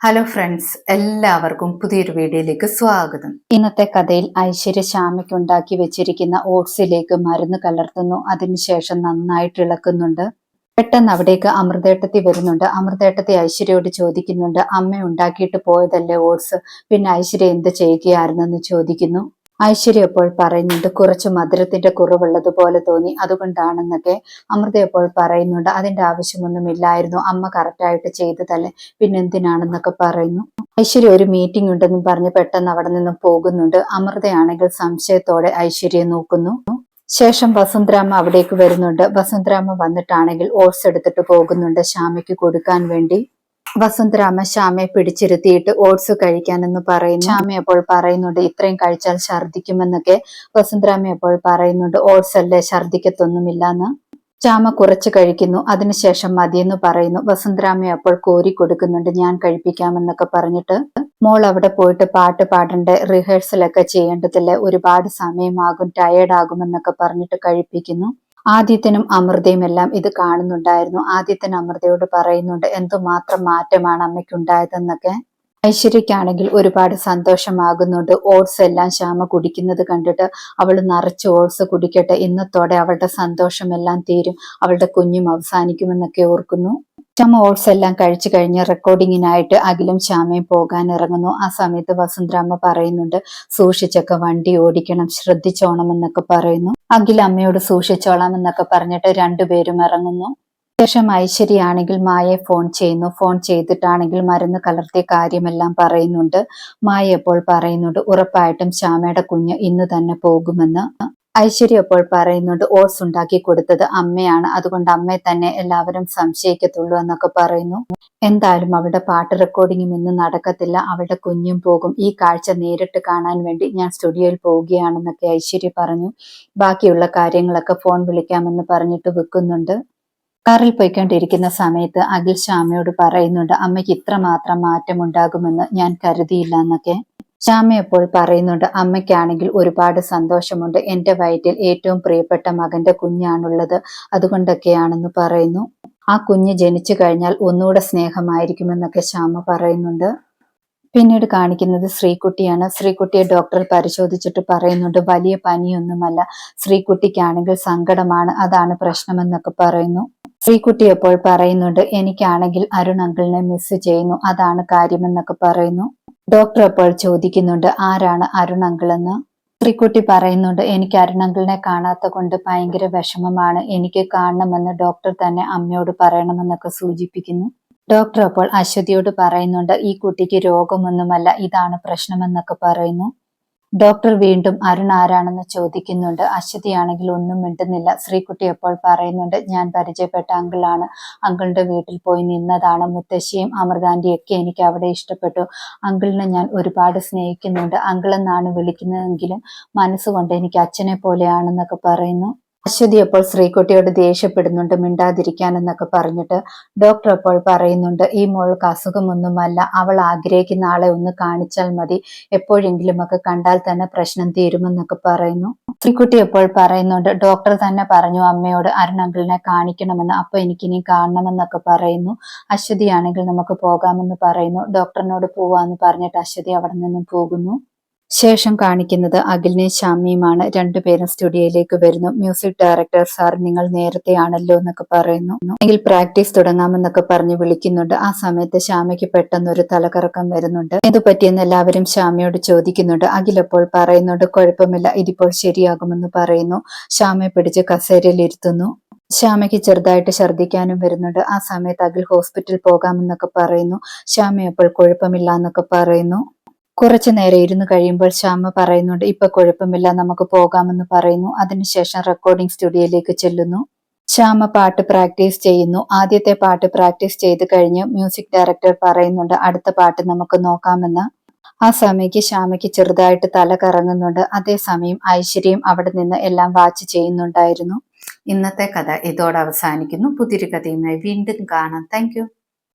Hello friends എല്ലാവർക്കും പുതിയൊരു വീഡിയോയിലേക്ക് സ്വാഗതം. ഇന്നത്തെ കഥയിൽ ഐശ്വര്യ ശ്യാമയ്ക്ക് ഉണ്ടാക്കി വെച്ചിരിക്കുന്ന ഓട്സിലേക്ക് മരുന്ന് കലർത്തുന്നു. അതിനുശേഷം നന്നായിട്ട് ഇളക്കുന്നുണ്ട്. പെട്ടെന്ന് അവിടേക്ക് അമൃതേട്ടത്തി വരുന്നുണ്ട്. അമൃതേട്ടത്തി ഐശ്വര്യയോട് ചോദിക്കുന്നുണ്ട് അമ്മ ഉണ്ടാക്കിയിട്ട് പോയതല്ലേ ഓട്സ്? പിന്നെ ഐശ്വര്യ എന്ത് ചെയ്യുകയായിരുന്നെന്ന് ചോദിക്കുന്നു. ഐശ്വര്യ അപ്പോൾ പറയുന്നുണ്ട് കുറച്ച് മധുരത്തിന്റെ കുറവുള്ളതുപോലെ തോന്നി. അതുകൊണ്ടാണെന്നൊക്കെ അമൃത അപ്പോൾ പറയുന്നുണ്ട്. അതിന്റെ ആവശ്യമൊന്നുമില്ലായിരുന്നു. അമ്മ കറക്റ്റായിട്ട് ചെയ്തതല്ലേ? പിന്നെന്തിനാണെന്നൊക്കെ പറയുന്നു. ഐശ്വര്യ ഒരു മീറ്റിംഗ് ഉണ്ടെന്നും പറഞ്ഞ് പെട്ടെന്ന് അവിടെ നിന്നും പോകുന്നുണ്ട്. അമൃതയാണെങ്കിൽ സംശയത്തോടെ ഐശ്വര്യയെ നോക്കുന്നു. ശേഷം വസന്തരാമ അവിടേക്ക് വരുന്നുണ്ട്. വസന്തരാമ വന്നിട്ടാണെങ്കിൽ ഓട്സ് എടുത്തിട്ട് പോകുന്നുണ്ട് ശ്യാമയ്ക്ക് കൊടുക്കാൻ വേണ്ടി. വസുന്ധരാമ ശ്യാമയെ പിടിച്ചിരുത്തിയിട്ട് ഓട്സ് കഴിക്കാനെന്ന് പറയുന്നു. ശ്യാമ അപ്പോൾ പറയുന്നുണ്ട് ഇത്രയും കഴിച്ചാൽ ഛർദിക്കുമെന്നൊക്കെ വസന്തരാമ അപ്പോൾ പറയുന്നുണ്ട് ഓട്സ് അല്ലേ ഛർദിക്കത്തൊന്നുമില്ല എന്ന് ശ്യാമ കുറച്ച് കഴിക്കുന്നു അതിനുശേഷം മതിയെന്ന് പറയുന്നു. വസന്തരാമ അപ്പോൾ കോരി കൊടുക്കുന്നുണ്ട് ഞാൻ കഴിപ്പിക്കാമെന്നൊക്കെ പറഞ്ഞിട്ട് മോൾ അവിടെ പോയിട്ട് പാട്ട് പാടേണ്ട റിഹേഴ്സലൊക്കെ ചെയ്യേണ്ടതില്ലേ ഒരുപാട് സമയമാകും ടയേർഡ് ആകുമെന്നൊക്കെ പറഞ്ഞിട്ട് കഴിപ്പിക്കുന്നു. ആദ്യത്തിനും അമൃതയും എല്ലാം ഇത് കാണുന്നുണ്ടായിരുന്നു. ആദിത്യൻ അമൃതയോട് പറയുന്നുണ്ട് എന്തുമാത്രം മാറ്റമാണ് അമ്മയ്ക്കുണ്ടായതെന്നൊക്കെ? ഐശ്വര്യക്കാണെങ്കിൽ ഒരുപാട് സന്തോഷമാകുന്നുണ്ട്. ഓട്സ് എല്ലാം ശ്യാമ കുടിക്കുന്നത് കണ്ടിട്ട് അവൾ നിറച്ച് ഓട്സ് കുടിക്കട്ടെ. ഇന്നത്തോടെ അവളുടെ സന്തോഷമെല്ലാം തീരും. അവളുടെ കുഞ്ഞും അവസാനിക്കുമെന്നൊക്കെ ഓർക്കുന്നു. ശ്യാമ ഓട്സ് എല്ലാം കഴിച്ചു കഴിഞ്ഞ് റെക്കോർഡിങ്ങിനായിട്ട് അഖിലും ശ്യാമയും പോകാൻ ഇറങ്ങുന്നു. ആ സമയത്ത് വസുന്ധരാമ്മ പറയുന്നുണ്ട് സൂക്ഷിച്ചൊക്കെ വണ്ടി ഓടിക്കണം ശ്രദ്ധിച്ചോണം എന്നൊക്കെ പറയുന്നു. അഖിൽ അമ്മയോട് സൂക്ഷിച്ചോളാം എന്നൊക്കെ പറഞ്ഞിട്ട് രണ്ടുപേരും ഇറങ്ങുന്നു. ശേഷം ഐശ്വര്യയാണെങ്കിൽ മായയെ ഫോൺ ചെയ്യുന്നു. ഫോൺ ചെയ്തിട്ടാണെങ്കിൽ മരുന്ന് കലർത്തിയ കാര്യമെല്ലാം പറയുന്നുണ്ട്. മായ എപ്പോൾ പറയുന്നുണ്ട് ഉറപ്പായിട്ടും ശ്യാമയുടെ കുഞ്ഞ് ഇന്ന് തന്നെ പോകുമെന്ന്. ഐശ്വര്യ അപ്പോൾ പറയുന്നുണ്ട് ഓട്സ് ഉണ്ടാക്കി കൊടുത്തത് അമ്മയാണ്. അതുകൊണ്ട് അമ്മയെ തന്നെ എല്ലാവരും സംശയിക്കത്തുള്ളൂ എന്നൊക്കെ പറയുന്നു. എന്തായാലും അവളുടെ പാട്ട് റെക്കോർഡിങ്ങും ഇന്ന് നടക്കത്തില്ല. അവളുടെ കുഞ്ഞും പോകും. ഈ കാഴ്ച നേരിട്ട് കാണാൻ വേണ്ടി ഞാൻ സ്റ്റുഡിയോയിൽ പോവുകയാണെന്നൊക്കെ ഐശ്വര്യ പറഞ്ഞു. ബാക്കിയുള്ള കാര്യങ്ങളൊക്കെ ഫോൺ വിളിക്കാമെന്ന് പറഞ്ഞിട്ട് വെക്കുന്നുണ്ട്. കാറിൽ പോയിക്കൊണ്ടിരിക്കുന്ന സമയത്ത് അഖിൽ ശ്യാമയോട് പറയുന്നുണ്ട് അമ്മയ്ക്ക് ഇത്രമാത്രം മാറ്റമുണ്ടാകുമെന്ന് ഞാൻ കരുതിയില്ല എന്നൊക്കെ. ശ്യാമ എപ്പോൾ പറയുന്നുണ്ട് അമ്മയ്ക്കാണെങ്കിൽ ഒരുപാട് സന്തോഷമുണ്ട്. എന്റെ വയറ്റിൽ ഏറ്റവും പ്രിയപ്പെട്ട മകന്റെ കുഞ്ഞാണുള്ളത്. അതുകൊണ്ടൊക്കെയാണെന്ന് പറയുന്നു. ആ കുഞ്ഞ് ജനിച്ചു കഴിഞ്ഞാൽ ഒന്നുകൂടെ സ്നേഹമായിരിക്കുമെന്നൊക്കെ ശ്യാമ പറയുന്നുണ്ട്. പിന്നീട് കാണിക്കുന്നത് ശ്രീകുട്ടിയാണ്. ശ്രീകുട്ടിയെ ഡോക്ടർ പരിശോധിച്ചിട്ട് പറയുന്നുണ്ട് വലിയ പനിയൊന്നുമല്ല. ശ്രീകുട്ടിക്കാണെങ്കിൽ സങ്കടമാണ്. അതാണ് പ്രശ്നമെന്നൊക്കെ പറയുന്നു. ശ്രീകുട്ടി എപ്പോൾ പറയുന്നുണ്ട് എനിക്കാണെങ്കിൽ അരുൺ അങ്കിളിനെ മിസ് ചെയ്യുന്നു. അതാണ് കാര്യമെന്നൊക്കെ പറയുന്നു. ഡോക്ടർ അപ്പോൾ ചോദിക്കുന്നുണ്ട് ആരാണ് അരുൺ അങ്കിൾ എന്ന്? ശ്രീകുട്ടി പറയുന്നുണ്ട് എനിക്ക് അരുൺ അങ്കിളിനെ കാണാത്ത കൊണ്ട് ഭയങ്കര വിഷമമാണ്. എനിക്ക് കാണണമെന്ന് ഡോക്ടർ തന്നെ അമ്മയോട് പറയണമെന്നൊക്കെ സൂചിപ്പിക്കുന്നു. ഡോക്ടർ അപ്പോൾ അശ്വതിയോട് പറയുന്നുണ്ട് ഈ കുട്ടിക്ക് രോഗമൊന്നുമല്ല ഇതാണ് പ്രശ്നമെന്നൊക്കെ പറയുന്നു. ഡോക്ടർ വീണ്ടും അരുൺ ആരാണെന്ന് ചോദിക്കുന്നുണ്ട്. അശ്വതിയാണെങ്കിൽ ഒന്നും മിണ്ടുന്നില്ല. ശ്രീകുട്ടി എപ്പോൾ പറയുന്നുണ്ട് ഞാൻ പരിചയപ്പെട്ട അങ്കിളാണ്. അങ്കിളിന്റെ വീട്ടിൽ പോയി നിന്നതാണ് മുത്തശ്ശിയും അമൃതാന്റിയൊക്കെ എനിക്ക് അവിടെ ഇഷ്ടപ്പെട്ടു. അങ്കിളിനെ ഞാൻ ഒരുപാട് സ്നേഹിക്കുന്നുണ്ട്. അങ്കിളെന്നാണ് വിളിക്കുന്നതെങ്കിലും മനസ്സുകൊണ്ട് എനിക്ക് അച്ഛനെ പോലെയാണെന്നൊക്കെ പറയുന്നു. അശ്വതി അപ്പോൾ ശ്രീകുട്ടിയോട് ദേഷ്യപ്പെടുന്നുണ്ട് മിണ്ടാതിരിക്കാൻ എന്നൊക്കെ പറഞ്ഞിട്ട് ഡോക്ടർ അപ്പോൾ പറയുന്നുണ്ട് ഈ മോൾക്ക് അസുഖമൊന്നുമല്ല അവൾ ആഗ്രഹിക്കുന്ന ആളെ ഒന്ന് കാണിച്ചാൽ മതി എപ്പോഴെങ്കിലും ഒക്കെ കണ്ടാൽ തന്നെ പ്രശ്നം തീരുമെന്നൊക്കെ പറയുന്നു. ശ്രീകുട്ടി അപ്പോൾ പറയുന്നുണ്ട് ഡോക്ടർ തന്നെ പറഞ്ഞു അമ്മയോട് അരുണങ്കിളിനെ കാണിക്കണമെന്ന് അപ്പൊ എനിക്കിനി കാണണമെന്നൊക്കെ പറയുന്നു. അശ്വതി ആണെങ്കിൽ നമുക്ക് പോകാമെന്ന് പറയുന്നു. ഡോക്ടറിനോട് പോവാന്ന് പറഞ്ഞിട്ട് അശ്വതി അവിടെ നിന്നും പോകുന്നു. ശേഷം കാണിക്കുന്നത് അഖിലിനെയും ശാമിയുമാണ് രണ്ടുപേരും സ്റ്റുഡിയോയിലേക്ക് വരുന്നു. മ്യൂസിക് ഡയറക്ടർ സാർ നിങ്ങൾ നേരത്തെ ആണല്ലോ എന്നൊക്കെ പറയുന്നു. എങ്കിൽ പ്രാക്ടീസ് തുടങ്ങാമെന്നൊക്കെ പറഞ്ഞ് വിളിക്കുന്നുണ്ട്. ആ സമയത്ത് ശ്യാമയ്ക്ക് പെട്ടെന്ന് ഒരു തലകറക്കം വരുന്നുണ്ട്. ഇത് പറ്റിയെന്ന് എല്ലാവരും ശ്യാമയോട് ചോദിക്കുന്നുണ്ട്. അഖിലപ്പോൾ പറയുന്നുണ്ട് കുഴപ്പമില്ല ഇതിപ്പോൾ ശരിയാകുമെന്ന് പറയുന്നു. ശ്യാമയെ പിടിച്ച് കസേരയിൽ ഇരുത്തുന്നു. ശ്യാമയ്ക്ക് ചെറുതായിട്ട് ഛർദ്ദിക്കാനും വരുന്നുണ്ട്. ആ സമയത്ത് അഖിൽ ഹോസ്പിറ്റലിൽ പോകാമെന്നൊക്കെ പറയുന്നു. ശ്യാമ അപ്പോൾ കുഴപ്പമില്ല എന്നൊക്കെ പറയുന്നു. കുറച്ചു നേരം ഇരുന്ന് കഴിയുമ്പോൾ ശ്യാമ പറയുന്നുണ്ട് ഇപ്പൊ കുഴപ്പമില്ല നമുക്ക് പോകാമെന്ന് പറയുന്നു. അതിനുശേഷം റെക്കോർഡിംഗ് സ്റ്റുഡിയോയിലേക്ക് ചെല്ലുന്നു. ശ്യാമ പാട്ട് പ്രാക്ടീസ് ചെയ്യുന്നു. ആദ്യത്തെ പാട്ട് പ്രാക്ടീസ് ചെയ്ത് കഴിഞ്ഞ് മ്യൂസിക് ഡയറക്ടർ പറയുന്നുണ്ട് അടുത്ത പാട്ട് നമുക്ക് നോക്കാമെന്ന്. ആ സമയക്ക് ശ്യാമയ്ക്ക് ചെറുതായിട്ട് തല കറങ്ങുന്നുണ്ട്. അതേസമയം ഐശ്വര്യം അവിടെ നിന്ന് എല്ലാം വാച്ച് ചെയ്യുന്നുണ്ടായിരുന്നു. ഇന്നത്തെ കഥ ഇതോടെ അവസാനിക്കുന്നു. പുതിയൊരു കഥയുമായി വീണ്ടും കാണാം. താങ്ക്